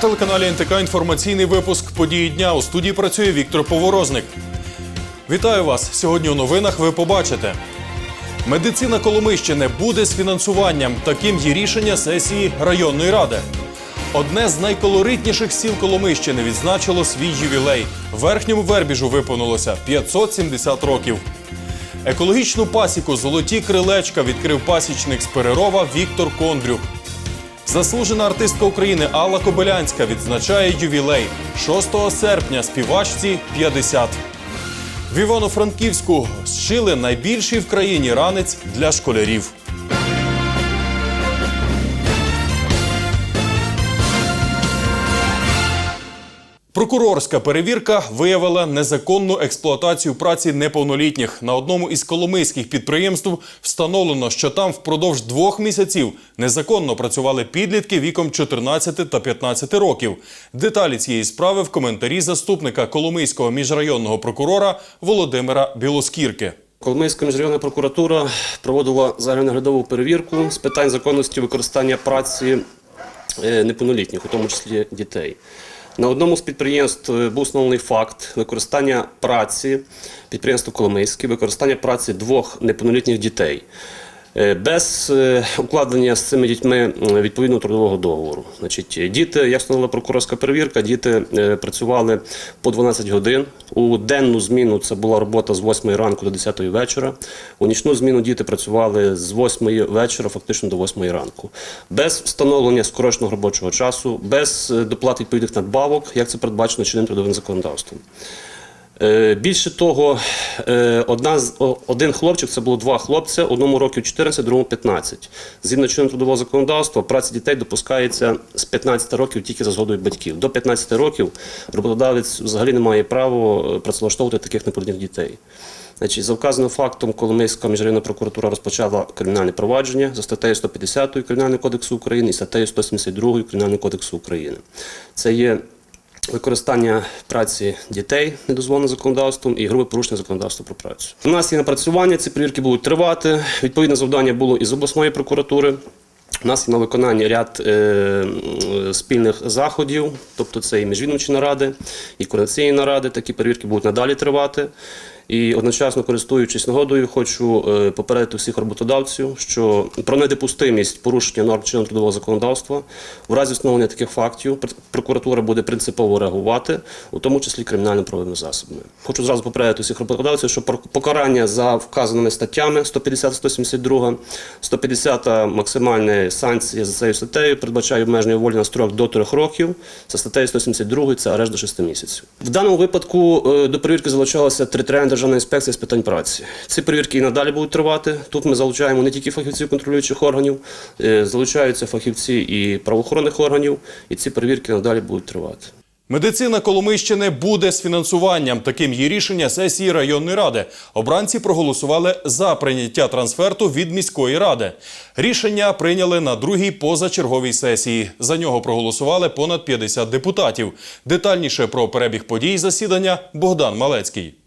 телеканалі НТК інформаційний випуск події дня. У студії працює Віктор Поворозник. Вітаю вас! Сьогодні у новинах ви побачите. Медицина Коломищини буде з фінансуванням. Таким є рішення сесії районної ради. Одне з найколоритніших сіл Коломищини відзначило свій ювілей. Верхньому вербіжу виповнилося 570 років. Екологічну пасіку Золоті крилечка відкрив пасічник з Перерова Віктор Кондрюк. Заслужена артистка України Алла Кобилянська відзначає ювілей 6 серпня співачці 50. В Івано-Франківську зшили найбільший в країні ранець для школярів. Прокурорська перевірка виявила незаконну експлуатацію праці неповнолітніх. На одному із коломийських підприємств встановлено, що там впродовж двох місяців незаконно працювали підлітки віком 14 та 15 років. Деталі цієї справи в коментарі заступника Коломийського міжрайонного прокурора Володимира Білоскірки. Коломийська міжрайонна прокуратура проводила загальноглядову перевірку з питань законності використання праці е, неповнолітніх, у тому числі дітей. На одному з підприємств е, був встановлений факт використання праці підприємства Коломийське, використання праці двох неповнолітніх дітей. Е, Без е, укладення з цими дітьми е, відповідного трудового договору. Значить, діти, як встановила прокурорська перевірка, діти е, працювали по 12 годин. У денну зміну це була робота з 8 ранку до 10 вечора. У нічну зміну діти працювали з 8 вечора, фактично до 8 ранку. Без встановлення скороченого робочого часу, без е, доплат відповідних надбавок, як це передбачено чинним трудовим законодавством. Е, Більше того, е, одна один хлопчик, це було два хлопця, одному років 14, другому 15. Згідно чинного трудового законодавства, праця дітей допускається з 15 років тільки за згодою батьків. До 15 років роботодавець взагалі не має права е, працевлаштовувати таких неповнолітніх дітей. Значить, за вказаним фактом Коломийська міжрайонна прокуратура розпочала кримінальне провадження за статтею 150 Кримінального кодексу України і статтею 172 Кримінального кодексу України. Це є використання праці дітей недозволено законодавством і грубе порушення законодавства про працю. У нас є напрацювання, ці перевірки будуть тривати. Відповідне завдання було із обласної прокуратури. У нас є на виконанні ряд е, спільних заходів, тобто це і міжвідомчі наради, і координаційні наради. Такі перевірки будуть надалі тривати. І одночасно, користуючись нагодою, хочу е, попередити всіх роботодавців, що про недопустимість порушення норм чинного трудового законодавства в разі встановлення таких фактів прокуратура буде принципово реагувати, у тому числі кримінально-правовими засобами. Хочу зразу попередити всіх роботодавців, що покарання за вказаними статтями 150-172, 150 максимальна санкція за цією статтею передбачає обмеження волі на строк до 3 років. За статтею 172 це арешт до 6 місяців. В даному випадку е, до перевірки залучалася територіальна державна інспекція з питань праці. Ці перевірки і надалі будуть тривати. Тут ми залучаємо не тільки фахівців контролюючих органів, е, залучаються фахівці і правоохоронних органів, і ці перевірки надалі будуть тривати. Медицина Коломийщини буде з фінансуванням. Таким є рішення сесії районної ради. Обранці проголосували за прийняття трансферту від міської ради. Рішення прийняли на другій позачерговій сесії. За нього проголосували понад 50 депутатів. Детальніше про перебіг подій засідання Богдан Малецький.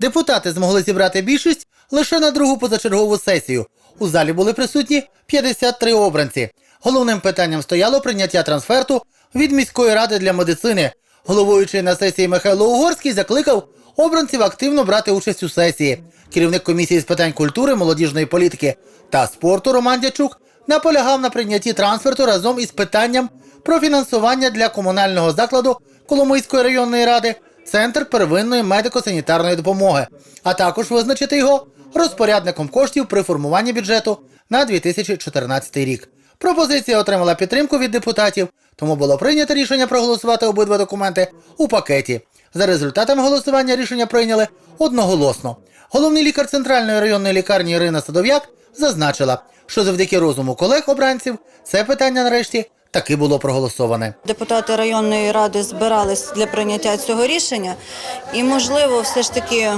Депутати змогли зібрати більшість лише на другу позачергову сесію. У залі були присутні 53 обранці. Головним питанням стояло прийняття трансферту від міської ради для медицини. Головуючий на сесії Михайло Угорський закликав обранців активно брати участь у сесії. Керівник комісії з питань культури, молодіжної політики та спорту Роман Дячук наполягав на прийнятті трансферту разом із питанням про фінансування для комунального закладу Коломийської районної ради Центр первинної медико-санітарної допомоги, а також визначити його розпорядником коштів при формуванні бюджету на 2014 рік. Пропозиція отримала підтримку від депутатів, тому було прийнято рішення проголосувати обидва документи у пакеті. За результатами голосування рішення прийняли одноголосно. Головний лікар центральної районної лікарні Ірина Садов'як зазначила, що завдяки розуму колег обранців це питання нарешті таки було проголосоване. Депутати районної ради збирались для прийняття цього рішення, і можливо, все ж таки.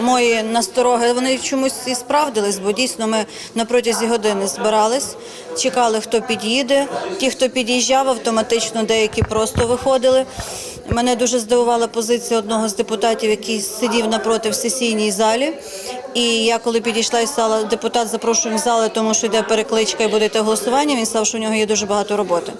Мої настороги вони чомусь і справдились, бо дійсно ми на протязі години збирались, чекали, хто під'їде. Ті, хто під'їжджав, автоматично деякі просто виходили. Мене дуже здивувала позиція одного з депутатів, який сидів напроти в сесійній залі. І я, коли підійшла і стала депутат, запрошуємо в зали, тому що йде перекличка і буде те голосування. Він сказав, що у нього є дуже багато роботи.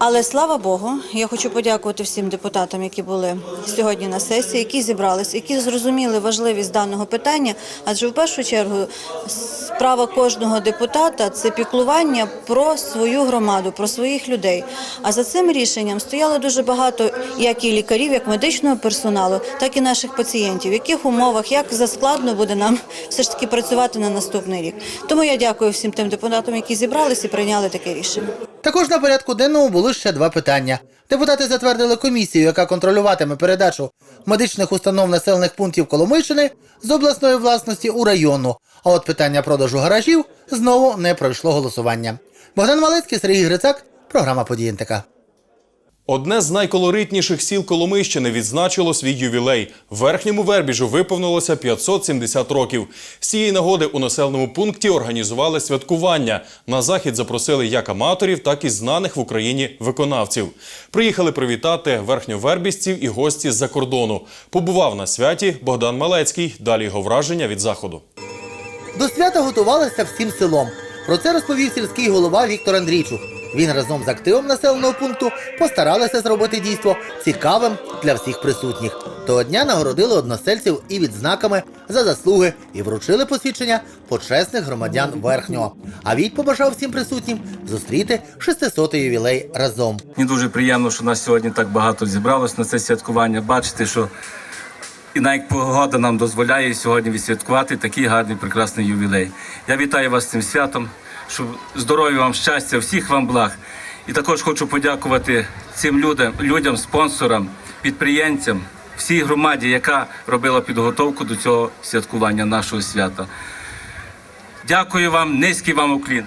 Але слава Богу, я хочу подякувати всім депутатам, які були сьогодні на сесії, які зібрались, які зрозуміли важливість даного питання. Адже в першу чергу справа кожного депутата це піклування про свою громаду, про своїх людей. А за цим рішенням стояло дуже багато як і лікарів, як медичного персоналу, так і наших пацієнтів. В яких умовах, як заскладно буде нам все ж таки працювати на наступний рік. Тому я дякую всім тим депутатам, які зібрались і прийняли таке рішення. Також на порядку денному були ще два питання. Депутати затвердили комісію, яка контролюватиме передачу медичних установ населених пунктів Коломийщини з обласної власності у районну. А от питання продажу гаражів знову не пройшло голосування. Богдан Малецький, Сергій Грицак, програма «Події НТК». Одне з найколоритніших сіл Коломийщини відзначило свій ювілей. Верхньому Вербіжу виповнилося 570 років. З цієї нагоди у населеному пункті організували святкування. На захід запросили як аматорів, так і знаних в Україні виконавців. Приїхали привітати верхньовербізців і гості з-за кордону. Побував на святі Богдан Малецький. Далі його враження від заходу. До свята готувалися всім селом. Про це розповів сільський голова Віктор Андрійчук. Він разом з активом населеного пункту постаралися зробити дійство цікавим для всіх присутніх. Того дня нагородили односельців і відзнаками за заслуги і вручили посвідчення почесних громадян верхнього. А Віть побажав всім присутнім зустріти 600-й ювілей разом. Мені дуже приємно, що нас сьогодні так багато зібралось на це святкування. Бачите, що і навіть погода нам дозволяє сьогодні відсвяткувати такий гарний прекрасний ювілей. Я вітаю вас цим святом, щоб здоров'я вам, щастя, всіх вам благ. І також хочу подякувати цим людям, людям, спонсорам, підприємцям, всій громаді, яка робила підготовку до цього святкування нашого свята. Дякую вам, низький вам уклін.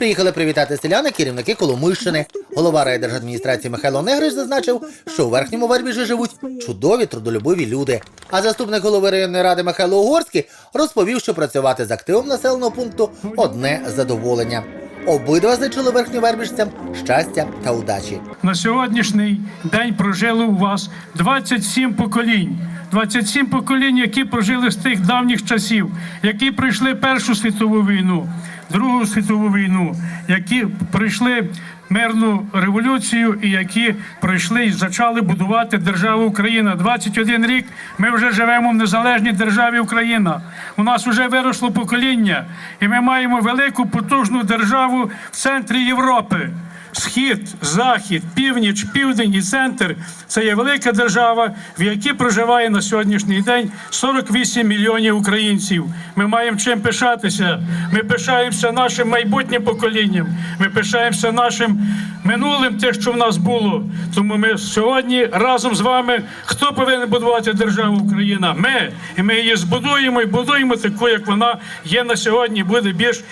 Приїхали привітати селяни керівники Коломийщини. Голова райдержадміністрації Михайло Негрич зазначив, що у верхньому Вербіжі живуть чудові трудолюбиві люди. А заступник голови районної ради Михайло Угорський розповів, що працювати з активом населеного пункту одне задоволення. Обидва зичили верхньовербіжцям щастя та удачі. На сьогоднішній день прожили у вас 27 поколінь. 27 поколінь, які прожили з тих давніх часів, які пройшли Першу світову війну, Другу світову війну, які пройшли мирну революцію і які пройшли і почали будувати державу Україна. 21 рік ми вже живемо в незалежній державі Україна. У нас вже виросло покоління, і ми маємо велику потужну державу в центрі Європи. Схід, захід, північ, південь і центр це є велика держава, в якій проживає на сьогоднішній день 48 мільйонів українців. Ми маємо чим пишатися. Ми пишаємося нашим майбутнім поколінням. Ми пишаємося нашим минулим, те, що в нас було. Тому ми сьогодні разом з вами. Хто повинен будувати державу Україна? Ми. І ми її збудуємо і будуємо таку, як вона є на сьогодні. Буде більш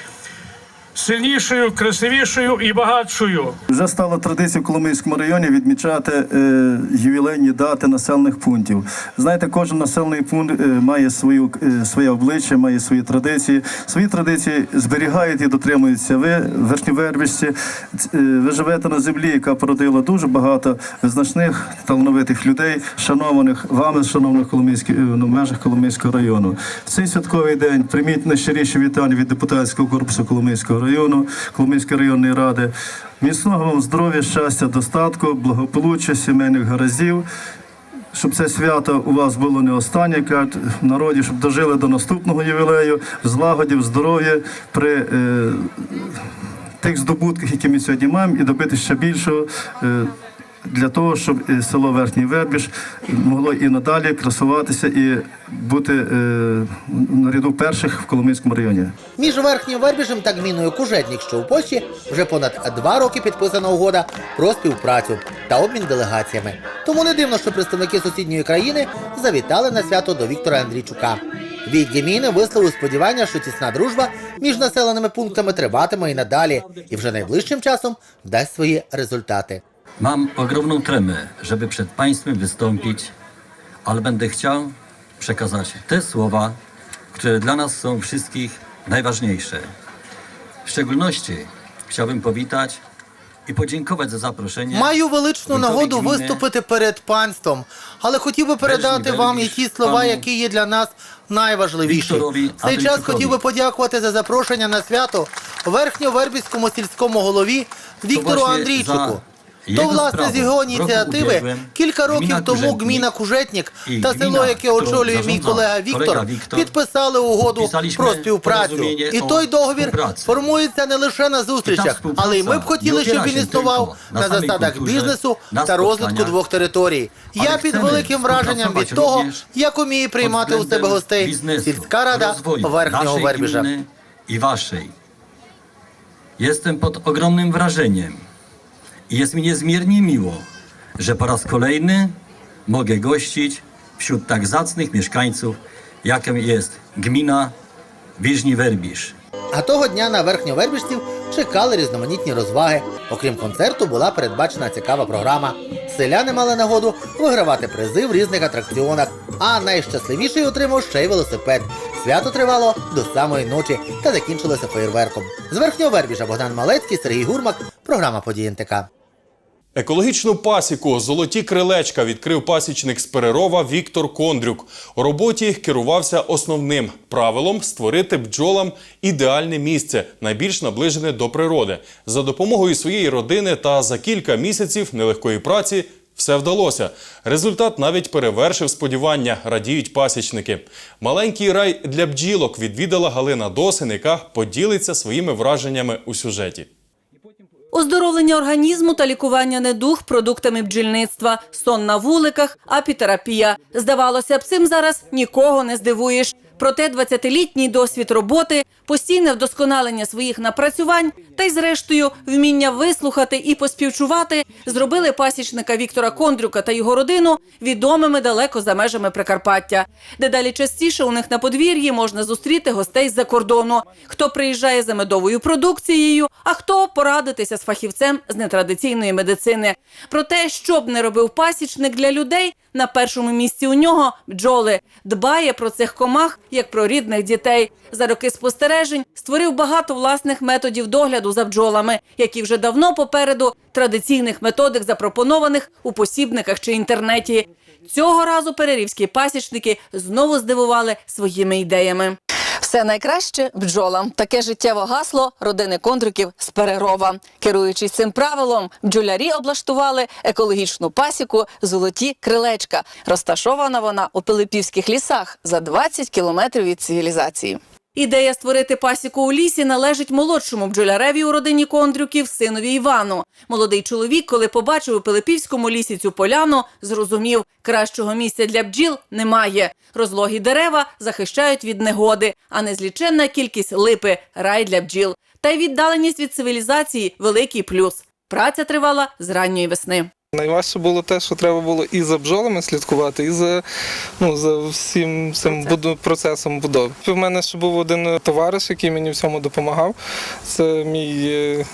сильнішою, красивішою і багатшою. Вже стало традицією в Коломийському районі відмічати е, ювілейні дати населених пунктів. Знаєте, кожен населений пункт е, має свою е, своє обличчя, має свої традиції. Свої традиції зберігають і дотримуються. Ви, верхньовербіжці, ц- е, ви живете на землі, яка породила дуже багато визначних талановитих людей, шанованих вами, шановних Коломийських е, ну, межах Коломийського району. В цей святковий день прийміть найщиріші вітання від депутатського корпусу Коломийського району, Коломийської районної ради. Міцного вам здоров'я, щастя, достатку, благополуччя, сімейних гараздів. Щоб це свято у вас було не останнє, кажуть, в народі, щоб дожили до наступного ювілею, злагодів, здоров'я при е, тих здобутках, які ми сьогодні маємо, і добити ще більшого. Е, для того, щоб е, село Верхній Вербіж могло і надалі красуватися і бути е, на ряду перших в Коломийському районі. Між верхнім Вербіжем та гміною Кужетнік, що у Польщі, вже понад два роки підписана угода про співпрацю та обмін делегаціями. Тому не дивно, що представники сусідньої країни завітали на свято до Віктора Андрійчука. Від гміни висловив сподівання, що тісна дружба між населеними пунктами триватиме і надалі, і вже найближчим часом дасть свої результати. Mam ogromną tremę, żeby przed Państwem wystąpić, ale będę chciał przekazać te słowa, które dla nas są wszystkich najważniejsze. W szczególności chciałbym powitać і подякувати за запрошення. Маю величну нагоду виступити перед панством, але хотів би передати вам і ті слова, які є для нас найважливіші. В цей час хотів би подякувати за запрошення на свято верхньовербівському сільському голові Віктору Андрійчуку. То, власне, з його ініціативи кілька років тому гміна Кужетнік та село, яке очолює мій колега Віктор, підписали угоду про співпрацю. І той договір формується не лише на зустрічах, але й ми б хотіли, щоб він існував на засадах бізнесу та розвитку двох територій. Я під великим враженням від того, як уміє приймати у себе гостей сільська рада верхнього Вербіжа. i waszej. Jestem pod ogromnym wrażeniem i jest mi niezmiernie miło, że po raz kolejny mogę gościć wśród tak zacnych mieszkańców, jaką jest gmina Wiżni Werbisz. А того дня на верхньовербіжців чекали різноманітні розваги. Окрім концерту, була передбачена цікава програма. Селяни мали нагоду вигравати призи в різних атракціонах. А найщасливіший отримав ще й велосипед. Свято тривало до самої ночі та закінчилося феєрверком. З верхньовербіжа Богдан Малецький, Сергій Гурмак. Програма події НТК. Екологічну пасіку Золоті крилечка відкрив пасічник з Перерова Віктор Кондрюк. У роботі керувався основним правилом створити бджолам ідеальне місце, найбільш наближене до природи. За допомогою своєї родини та за кілька місяців нелегкої праці все вдалося. Результат навіть перевершив сподівання, радіють пасічники. Маленький рай для бджілок відвідала Галина Досин, яка поділиться своїми враженнями у сюжеті. Оздоровлення організму та лікування недуг продуктами бджільництва, сон на вуликах, апітерапія. Здавалося б, цим зараз нікого не здивуєш. Проте 20-літній досвід роботи, постійне вдосконалення своїх напрацювань та й, зрештою, вміння вислухати і поспівчувати зробили пасічника Віктора Кондрюка та його родину відомими далеко за межами Прикарпаття. Дедалі частіше у них на подвір'ї можна зустріти гостей з-за кордону. Хто приїжджає за медовою продукцією, а хто порадитися з фахівцем з нетрадиційної медицини. Про те, що б не робив пасічник для людей, на першому місці у нього бджоли дбає про цих комах як про рідних дітей. За роки спостережень створив багато власних методів догляду за бджолами, які вже давно попереду традиційних методик, запропонованих у посібниках чи інтернеті. Цього разу перерівські пасічники знову здивували своїми ідеями. Все найкраще бджолам. Таке життєво гасло родини кондриків з Перерова. Керуючись цим правилом, бджолярі облаштували екологічну пасіку Золоті крилечка. Розташована вона у Пилипівських лісах за 20 кілометрів від цивілізації. Ідея створити пасіку у лісі належить молодшому бджоляреві у родині Кондрюків, синові Івану. Молодий чоловік, коли побачив у Пилипівському лісі цю поляну, зрозумів, кращого місця для бджіл немає. Розлогі дерева захищають від негоди, а незліченна кількість липи рай для бджіл. Та й віддаленість від цивілізації великий плюс. Праця тривала з ранньої весни. Найважче було те, що треба було і за бджолами слідкувати, і за, ну, за всім цим буду- процесом будови. У мене ще був один товариш, який мені в цьому допомагав. Це мій е,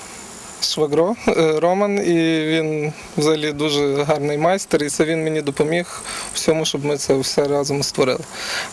швагро е, Роман, і він взагалі дуже гарний майстер, і це він мені допоміг всьому, щоб ми це все разом створили.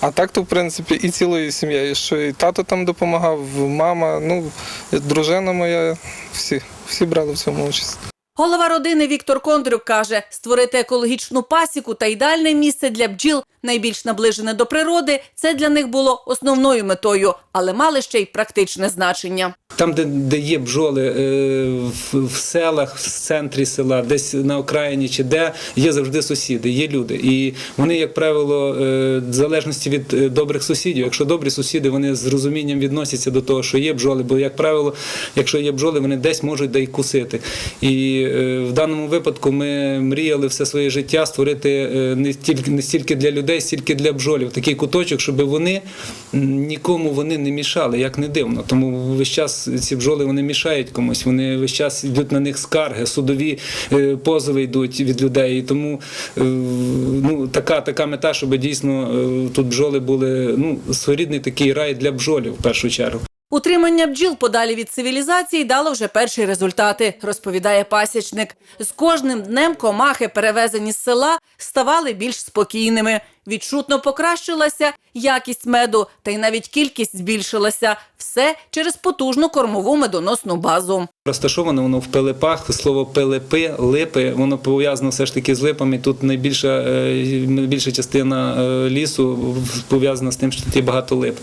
А так то, в принципі, і цілою сім'єю, що і тато там допомагав, мама, ну, дружина моя, всі, всі брали в цьому участь. Голова родини Віктор Кондрюк каже, створити екологічну пасіку та ідеальне місце для бджіл, найбільш наближене до природи, це для них було основною метою, але мали ще й практичне значення. Там, де, де є бджоли е, в, в селах, в центрі села, десь на окраїні чи де є завжди сусіди, є люди. І вони, як правило, е, в залежності від е, добрих сусідів, якщо добрі сусіди, вони з розумінням відносяться до того, що є бджоли, бо, як правило, якщо є бджоли, вони десь можуть де й кусити. І е, в даному випадку ми мріяли все своє життя створити е, не тільки не стільки для людей, стільки для бджолів. Такий куточок, щоб вони нікому вони не мішали, як не дивно. Тому весь час ці бджоли вони мішають комусь. Вони весь час йдуть на них скарги, судові е, позови йдуть від людей. І тому ну, така, така мета, щоб дійсно тут бджоли були ну, своєрідний такий рай для бджолів в першу чергу. Утримання бджіл подалі від цивілізації дало вже перші результати, розповідає пасічник. З кожним днем комахи, перевезені з села, ставали більш спокійними. Відчутно покращилася якість меду, та й навіть кількість збільшилася. Все через потужну кормову медоносну базу. Розташоване воно в Пилипах. Слово Пилипи, липи, воно пов'язано все ж таки з липами. Тут найбільша, е, найбільша частина е, лісу пов'язана з тим, що тут є багато лип.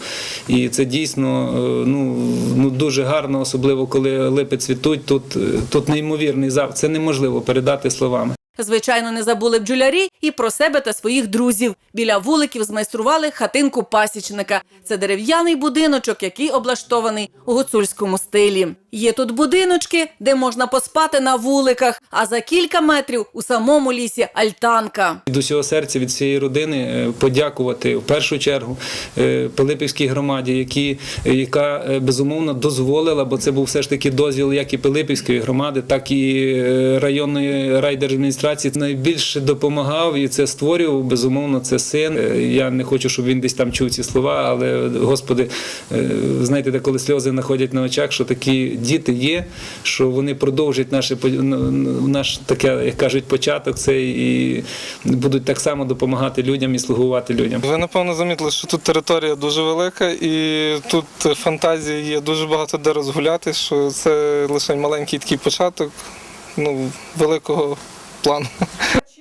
І це дійсно е, ну, ну, дуже гарно, особливо коли липи цвітуть. Тут, тут неймовірний запах. Це неможливо передати словами. Звичайно, не забули бджолярі і про себе та своїх друзів. Біля вуликів змайстрували хатинку пасічника. Це дерев'яний будиночок, який облаштований у гуцульському стилі. Є тут будиночки, де можна поспати на вуликах, а за кілька метрів у самому лісі альтанка. Від усього серця від всієї родини е, подякувати в першу чергу е, Пилипівській громаді, е, яка безумовно дозволила, бо це був все ж таки дозвіл як і Пилипівської громади, так і районної райдержадміністрації. Найбільше допомагав і це створював. Безумовно, це син. Е, Я не хочу, щоб він десь там чув ці слова, але Господи, е, знаєте, де коли сльози находять на очах, що такі діти є, що вони продовжать наше наш таке, як кажуть, початок цей і будуть так само допомагати людям і слугувати людям. Ви напевно замітили, що тут територія дуже велика і тут фантазії є дуже багато де розгуляти, що це лише маленький такий початок ну, великого плану.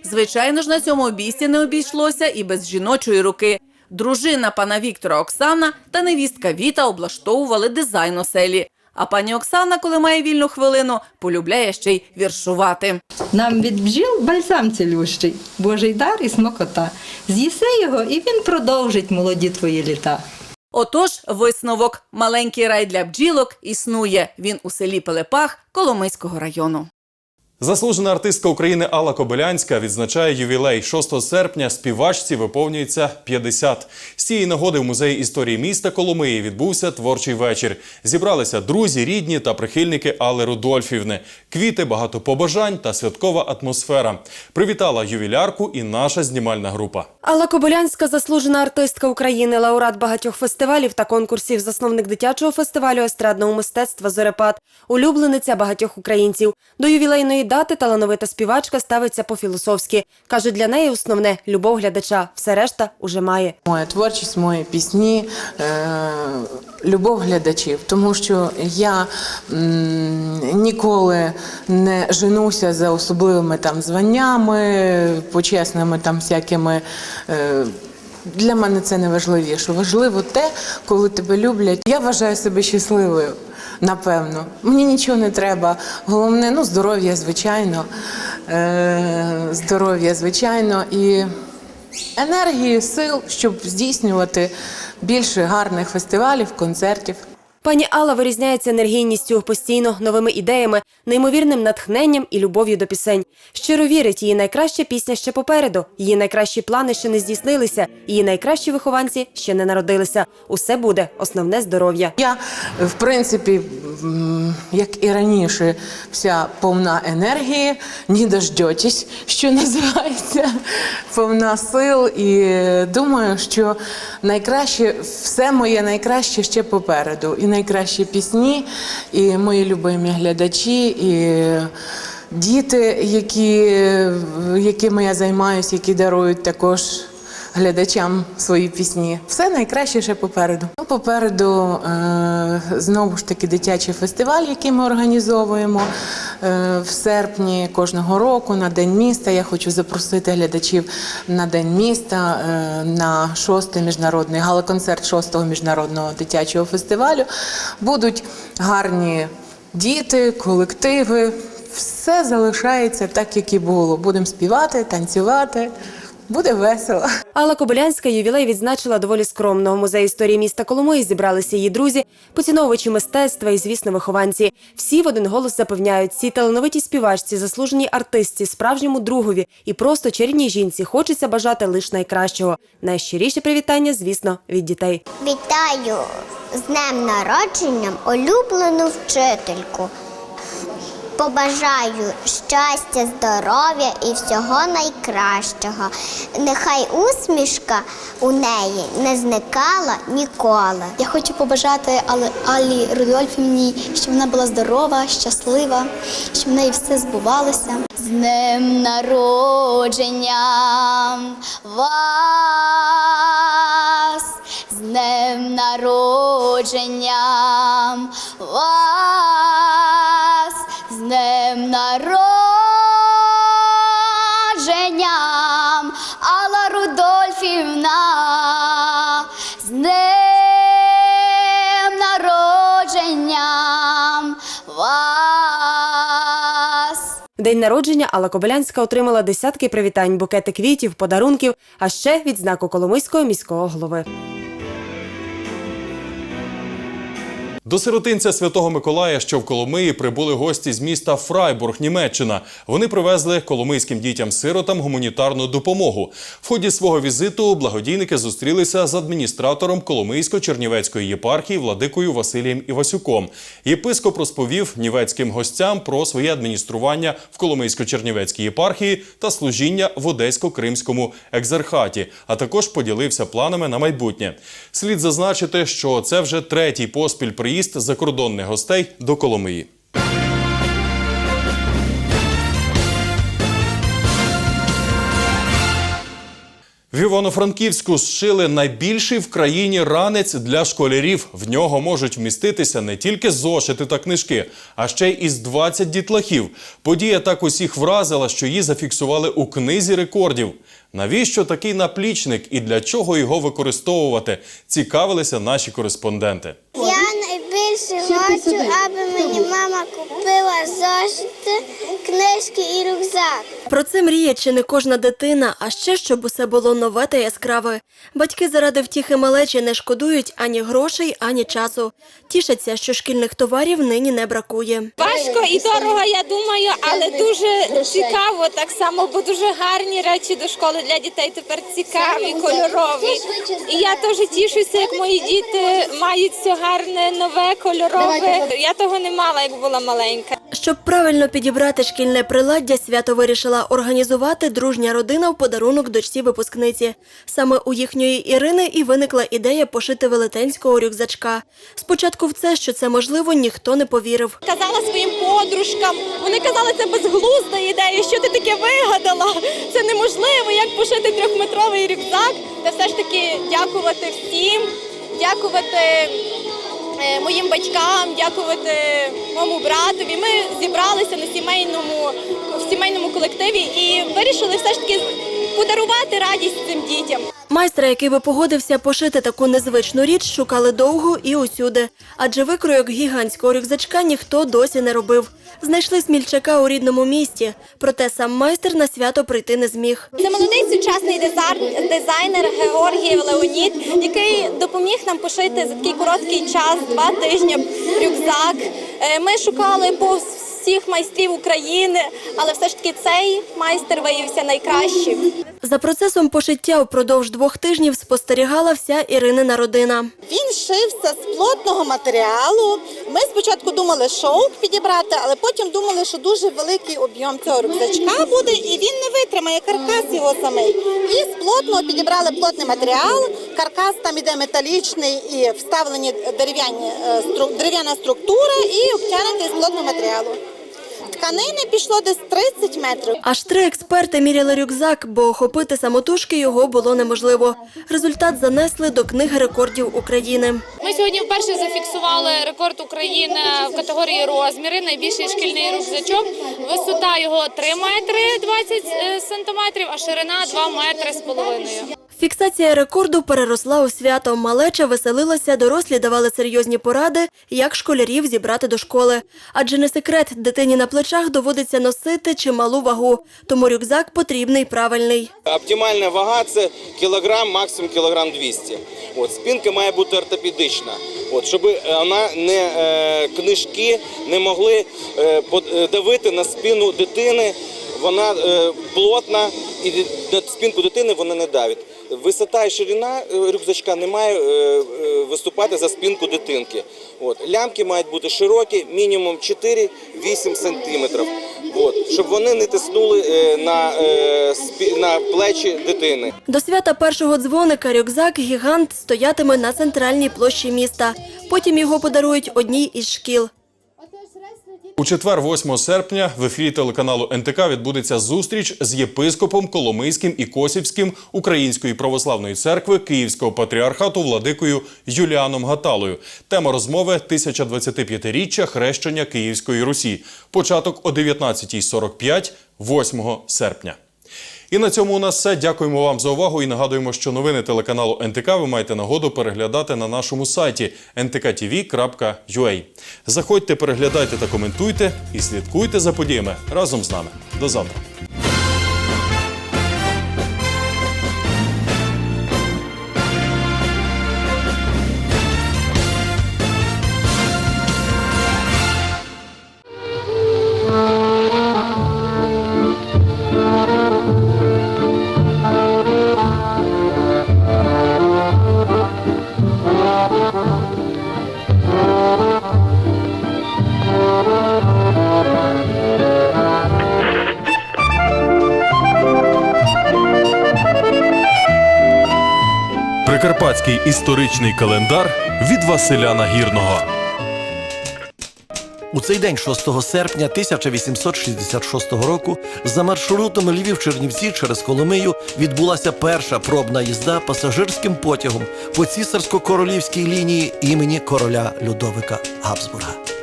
Звичайно ж, на цьому обійсті не обійшлося і без жіночої руки. Дружина пана Віктора Оксана та невістка Віта облаштовували дизайн оселі. А пані Оксана, коли має вільну хвилину, полюбляє ще й віршувати. Нам від бджіл бальзам цілющий, Божий дар і смокота. З'їси його, і він продовжить молоді твої літа. Отож, висновок маленький рай для бджілок існує. Він у селі Пилипах Коломийського району. Заслужена артистка України Алла Кобилянська відзначає ювілей 6 серпня. Співачці виповнюється 50. З цієї нагоди в музеї історії міста Коломиї відбувся творчий вечір. Зібралися друзі, рідні та прихильники Алли Рудольфівни. Квіти, багато побажань та святкова атмосфера. Привітала ювілярку і наша знімальна група. Алла Кобилянська – заслужена артистка України, лауреат багатьох фестивалів та конкурсів, засновник дитячого фестивалю естрадного мистецтва «Зорепад», улюблениця багатьох українців. До ювілейної дати талановита співачка ставиться по-філософськи. Каже, для неї основне – любов глядача, все решта уже має. Моя творчість, мої пісні, е, любов глядачів, тому що я ніколи не женуся за особливими там званнями, почесними там всякими. Е, для мене це не важливіше. Важливо те, коли тебе люблять. Я вважаю себе щасливою. Напевно, мені нічого не треба. Головне, ну, здоров'я, звичайно. Е, здоров'я, звичайно, і енергії, сил, щоб здійснювати більше гарних фестивалів, концертів. Пані Алла вирізняється енергійністю, постійно новими ідеями, неймовірним натхненням і любов'ю до пісень. Щиро вірить, її найкраща пісня ще попереду, її найкращі плани ще не здійснилися, її найкращі вихованці ще не народилися. Усе буде основне здоров'я. Я, в принципі, як і раніше, вся повна енергії, не дождетесь, що називається, повна сил. І думаю, що найкраще, все моє найкраще ще попереду. І найкращі пісні, і мої любимі глядачі, і діти, які, якими я займаюся, які дарують також глядачам свої пісні. Все найкраще ще попереду. Ну, попереду е, знову ж таки дитячий фестиваль, який ми організовуємо е, в серпні кожного року на День міста. Я хочу запросити глядачів на День міста е, на шостий міжнародний гала-концерт шостого міжнародного дитячого фестивалю. Будуть гарні діти, колективи. Все залишається так, як і було. Будемо співати, танцювати. Буде весело. Алла Кобилянська ювілей відзначила доволі скромно. У музеї історії міста Коломиї зібралися її друзі, поціновувачі мистецтва і, звісно, вихованці. Всі в один голос запевняють, цій талановитій співачці, заслуженій артистці, справжньому другові і просто чарівній жінці хочеться бажати лише найкращого. Найщиріше привітання, звісно, від дітей. Вітаю з днем народженням улюблену вчительку. Побажаю щастя, здоров'я і всього найкращого. Нехай усмішка у неї не зникала ніколи. Я хочу побажати Аллі Рудольфівні, щоб вона була здорова, щаслива, щоб в неї все збувалося. З днем народження вас, з днем народження вас, днем народженням, Алла Рудольфівна, з днем народженням вас. День народження Алла Кобилянська отримала десятки привітань, букети квітів, подарунків, а ще відзнаку Коломийського міського голови. До сиротинця Святого Миколая, що в Коломиї, прибули гості з міста Фрайбург, Німеччина. Вони привезли коломийським дітям-сиротам гуманітарну допомогу. В ході свого візиту благодійники зустрілися з адміністратором Коломийсько-Чернівецької єпархії владикою Василієм Івасюком. Єпископ розповів нівецьким гостям про своє адміністрування в Коломийсько-Чернівецькій єпархії та служіння в Одесько-Кримському екзархаті, а також поділився планами на майбутнє. Слід зазначити, що це вже третій поспіль приїзд закордонних гостей до Коломиї. В Івано-Франківську зшили найбільший в країні ранець для школярів. В нього можуть вміститися не тільки зошити та книжки, а ще й із 20 дітлахів. Подія так усіх вразила, що її зафіксували у книзі рекордів. Навіщо такий наплічник і для чого його використовувати? Цікавилися наші кореспонденти. Найбільше хочу, аби мені мама купила зошити, книжки і рюкзак. Про це мріє чи не кожна дитина, а ще щоб усе було нове та яскраве. Батьки заради втіхи малечі не шкодують ані грошей, ані часу. Тішаться, що шкільних товарів нині не бракує. Важко і дорого, я думаю, але дуже цікаво так само, бо дуже гарні речі до школи для дітей тепер цікаві, кольорові. І я теж тішуся, як мої діти мають все гарне, нове, кольорове. Я того не мала, як була маленька. Щоб правильно підібрати шкільне приладдя, свято вирішила організувати дружня родина в подарунок дочці випускниці. Саме у їхньої Ірини і виникла ідея пошити велетенського рюкзачка. Спочатку в це, що це можливо, ніхто не повірив. Казала своїм подружкам, вони казали, це безглузда ідея, що ти таке вигадала. Це неможливо, як пошити трьохметровий рюкзак. Та все ж таки дякувати всім, дякувати моїм батькам, дякувати моєму братові. Ми зібралися на сімейному в сімейному колективі і вирішили все ж таки подарувати радість цим дітям. Майстра, який би погодився пошити таку незвичну річ, шукали довго і усюди. Адже викройок гігантського рюкзачка ніхто досі не робив. Знайшли смільчака у рідному місті, проте сам майстер на свято прийти не зміг. Це молодий сучасний дизайн- дизайнер Георгій Леонід, який допоміг нам пошити за такий короткий час, два тижні рюкзак. Е, Ми шукали по всіх майстрів України, але все ж таки цей майстер виявився найкращим. За процесом пошиття впродовж двох тижнів спостерігала вся Іринина родина. Він шився з плотного матеріалу. Ми спочатку думали шовк підібрати, але потім думали, що дуже великий об'єм цього рюкзачка буде, і він не витримає каркас його самий. І з плотного підібрали плотний матеріал. Каркас там іде металічний і вставлені дерев'яні е, дерев'яна структура і обтянутий з плотного матеріалу. Тканини пішло десь 30 метрів. Аж три експерти міряли рюкзак, бо охопити самотужки його було неможливо. Результат занесли до книги рекордів України. Ми сьогодні вперше зафіксували рекорд України в категорії розміри. Найбільший шкільний рюкзачок. Висота його 3 метри 20 е, сантиметрів, а ширина 2 метри з половиною. Фіксація рекорду переросла у свято. Малеча веселилася, дорослі давали серйозні поради, як школярів зібрати до школи. Адже не секрет, дитині на плечах доводиться носити чималу вагу, тому рюкзак потрібний правильний. Оптимальна вага це кілограм, максимум кілограм 200. От, спинка має бути ортопедична, от, щоб вона не, е, книжки не могли е, е, давити на спину дитини. Вона е, плотна і на спинку дитини вона не давить. Висота і ширина е, рюкзачка не має е, е, виступати за спинку дитинки. От. Лямки мають бути широкі, мінімум 4-8 сантиметрів. От. Щоб вони не тиснули на, на плечі дитини. До свята першого дзвоника рюкзак гігант стоятиме на центральній площі міста. Потім його подарують одній із шкіл. У четвер, 8 серпня, в ефірі телеканалу НТК відбудеться зустріч з єпископом Коломийським і Косівським Української православної церкви Київського патріархату владикою Юліаном Гаталою. Тема розмови 1025-річчя хрещення Київської Русі. Початок о 19.45, 8 серпня. І на цьому у нас все. Дякуємо вам за увагу і нагадуємо, що новини телеканалу НТК ви маєте нагоду переглядати на нашому сайті ntkTV.ua. Заходьте, переглядайте та коментуйте і слідкуйте за подіями разом з нами. До завтра. Прикарпатський історичний календар від Василя Нагірного. У цей день, 6 серпня 1866 року, за маршрутом Львів-Чернівці через Коломию відбулася перша пробна їзда пасажирським потягом по цісарсько-королівській лінії імені короля Людовика Габсбурга.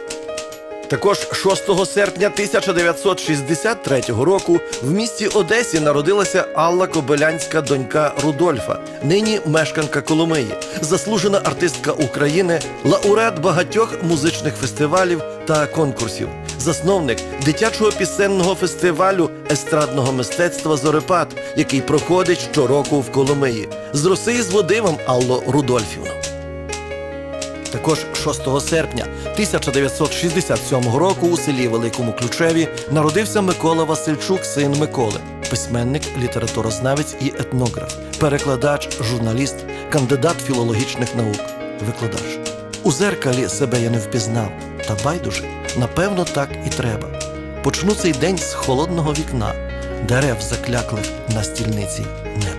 Також 6 серпня 1963 року в місті Одесі народилася Алла Кобилянська донька Рудольфа, нині мешканка Коломиї, заслужена артистка України, лауреат багатьох музичних фестивалів та конкурсів, засновник дитячого пісенного фестивалю естрадного мистецтва Зорепад, який проходить щороку в Коломиї. З Росії з Водивом Алло Рудольфівна. Також 6 серпня 1967 року у селі Великому Ключеві народився Микола Васильчук, син Миколи, письменник, літературознавець і етнограф, перекладач, журналіст, кандидат філологічних наук, викладач. У зеркалі себе я не впізнав, та байдуже, напевно, так і треба. Почну цей день з холодного вікна, дерев закляклих на стільниці не